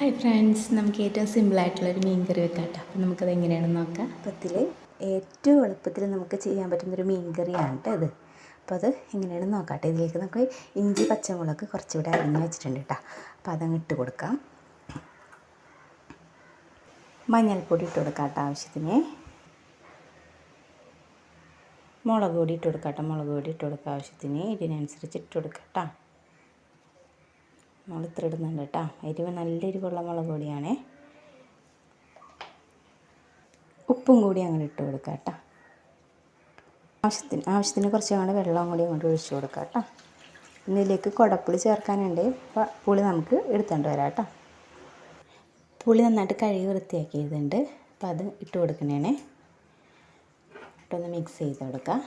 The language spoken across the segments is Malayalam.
ഹായ് ഫ്രണ്ട്സ് നമുക്ക് ഏറ്റവും സിമ്പിളായിട്ടുള്ളൊരു മീൻ കറി വെക്കാം കേട്ടോ അപ്പോൾ നമുക്കത് എങ്ങനെയാണെന്ന് നോക്കാം. പത്തിൽ ഏറ്റവും എളുപ്പത്തിൽ നമുക്ക് ചെയ്യാൻ പറ്റുന്നൊരു മീൻ കറിയാണ് കേട്ടോ ഇത്. അപ്പോൾ അത് എങ്ങനെയാണെന്ന് നോക്കാം കേട്ടോ ഇതിലേക്ക് നമുക്ക് ഇഞ്ചി പച്ചമുളക് കുറച്ചുകൂടെ അരിഞ്ഞ് വെച്ചിട്ടുണ്ട് കേട്ടോ അപ്പോൾ അതങ്ങ് ഇട്ട് കൊടുക്കാം. മഞ്ഞൾപ്പൊടി ഇട്ട് കൊടുക്കാം കേട്ടോ ആവശ്യത്തിന്. മുളക് പൊടി ഇട്ട് കൊടുക്കാം കേട്ടോ മുളക് പൊടി ഇട്ട് കൊടുക്കാം ആവശ്യത്തിന്. ഇതിനനുസരിച്ച് ഇട്ട് കൊടുക്കാം കേട്ടോ നമ്മൾ ഇത്ര ഇടുന്നുണ്ട് കേട്ടോ. എരിവ് നല്ലൊരു മുളക് പൊടിയാണേ. ഉപ്പും കൂടി അങ്ങനെ ഇട്ട് കൊടുക്കാം കേട്ടോ. ആവശ്യത്തിന് ആവശ്യത്തിന് കുറച്ച് അങ്ങോട്ട് വെള്ളം കൂടി അങ്ങോട്ട് ഒഴിച്ചു കൊടുക്കാം കേട്ടോ. ഇതിലേക്ക് കുടപ്പുളി ചേർക്കാനുണ്ട്. അപ്പോൾ പുളി നമുക്ക് എടുത്തുകൊണ്ട് വരാം കേട്ടോ. പുളി നന്നായിട്ട് കഴുകി വൃത്തിയാക്കിയതുണ്ട് അപ്പോൾ അത് ഇട്ട് കൊടുക്കണേ ഇട്ടൊന്ന് മിക്സ് ചെയ്ത് കൊടുക്കാം.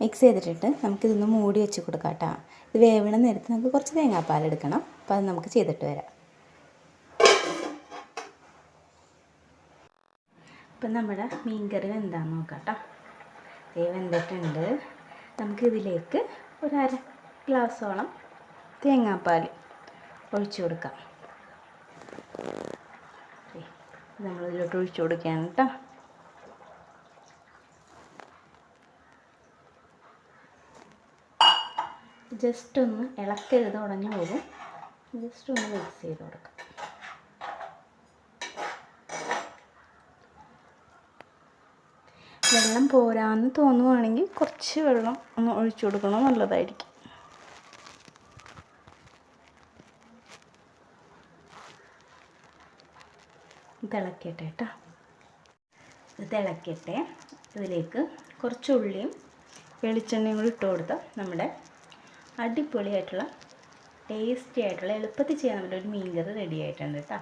മിക്സ് ചെയ്തിട്ടിട്ട് നമുക്കിതൊന്ന് മൂടി വെച്ച് കൊടുക്കാം കേട്ടോ ഇത് വേവണ നേരത്ത് നമുക്ക് കുറച്ച് തേങ്ങാപ്പാൽ എടുക്കണം. അപ്പോൾ അത് നമുക്ക് ചെയ്തിട്ട് വരാം. ഇപ്പം നമ്മുടെ മീൻകറി എന്താണെന്ന് നോക്കാം കേട്ടോ വെന്തിട്ടുണ്ട്. നമുക്കിതിലേക്ക് ഒരു അര ഗ്ലാസ്സോളം തേങ്ങാപ്പാൽ ഒഴിച്ചു കൊടുക്കാം. നമ്മളിതിലോട്ട് ഒഴിച്ചു കൊടുക്കുകയാണ് കേട്ടോ. ജസ്റ്റ് ഒന്ന് ഇളക്കരുത് ഉടഞ്ഞു പോകും. ജസ്റ്റ് ഒന്ന് മിക്സ് ചെയ്ത് കൊടുക്കാം. വെള്ളം പോരാന്ന് തോന്നുവാണെങ്കിൽ കുറച്ച് വെള്ളം ഒന്ന് ഒഴിച്ചു കൊടുക്കണം നല്ലതായിരിക്കും. തിളക്കട്ടെ കേട്ടോ. തിളക്കട്ടെ ഇതിലേക്ക് കുറച്ച് ഉള്ളിയും വെളിച്ചെണ്ണയും കൂടി ഇട്ട് കൊടുത്താൽ നമ്മുടെ അടിപൊളിയായിട്ടുള്ള ടേസ്റ്റി ആയിട്ടുള്ള എളുപ്പത്തിൽ ചെയ്യാൻ പറ്റുന്ന ഒരു മീൻ കറി റെഡി ആയിട്ടുണ്ട് കേട്ടോ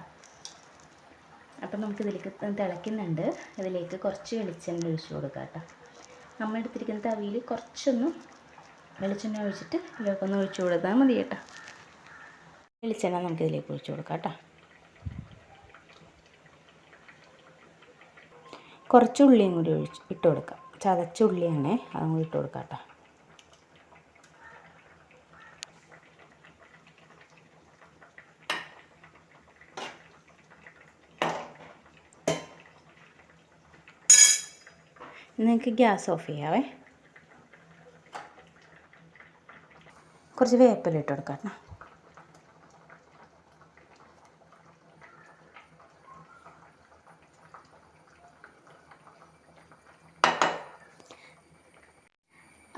അപ്പം നമുക്കിതിലേക്ക് തിളയ്ക്കുന്നുണ്ട്. ഇതിലേക്ക് കുറച്ച് വെളിച്ചെണ്ണ ഒഴിച്ച് കൊടുക്കാം കേട്ടോ നമ്മൾ എടുത്തിരിക്കുന്ന തവിയിൽ കുറച്ചൊന്ന് വെളിച്ചെണ്ണ ഒഴിച്ചിട്ട് ഒന്ന് ഒഴിച്ചു കൊടുത്താൽ മതി കേട്ടോ വെളിച്ചെണ്ണ നമുക്കിതിലേക്ക് ഒഴിച്ചു കൊടുക്കാം കേട്ടോ കുറച്ച് ഉള്ളിയും കൂടി ഒഴിച്ച് ഇട്ട് കൊടുക്കാം. ചതച്ച ഉള്ളിയാണേ അതും കൂടി ഇട്ട് കൊടുക്കാം കേട്ടോ നിങ്ങൾക്ക് ഗ്യാസ് ഓഫ് ചെയ്യാവേ. കുറച്ച് വേപ്പില ഇട്ട് കൊടുക്കാം കേട്ടോ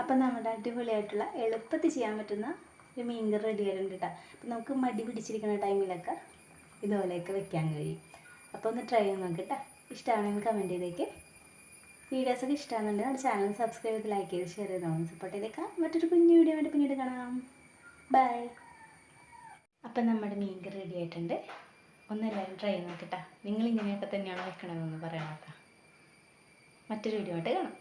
അപ്പം നമ്മുടെ അടിപൊളിയായിട്ടുള്ള എളുപ്പത്തിൽ ചെയ്യാൻ പറ്റുന്ന ഒരു മീൻ കറി റെഡി ആയിട്ടുണ്ട് കേട്ടോ അപ്പം നമുക്ക് മടി പിടിച്ചിരിക്കുന്ന ടൈമിലൊക്കെ ഇതുപോലെയൊക്കെ വെക്കാൻ കഴിയും. അപ്പോൾ ഒന്ന് ട്രൈ ചെയ്ത് നോക്കട്ടെ ഇഷ്ടമാണെങ്കിൽ കമന്റ് ചെയ്തേക്ക്. വീഡിയോസൊക്കെ ഇഷ്ടമാകുന്നുണ്ട് നമ്മുടെ ചാനൽ സബ്സ്ക്രൈബ് ചെയ്ത് ലൈക്ക് ചെയ്ത് ഷെയർ ചെയ്ത്. നോക്കണം സപ്പോർട്ട് ചെയ്തേക്കാം. മറ്റൊരു കുഞ്ഞു വീഡിയോ വേണ്ടി പിന്നീട് കാണാം. ബൈ അപ്പം നമ്മുടെ മീൻ കറി റെഡി ആയിട്ടുണ്ട്. ഒന്ന് എല്ലാവരും ട്രൈ ചെയ്ത് നോക്കട്ടെ നിങ്ങൾ ഇങ്ങനെയൊക്കെ തന്നെയാണ് വെക്കണമെന്ന് പറയണം കേട്ടോ മറ്റൊരു വീഡിയോ ആയിട്ട് കാണാം.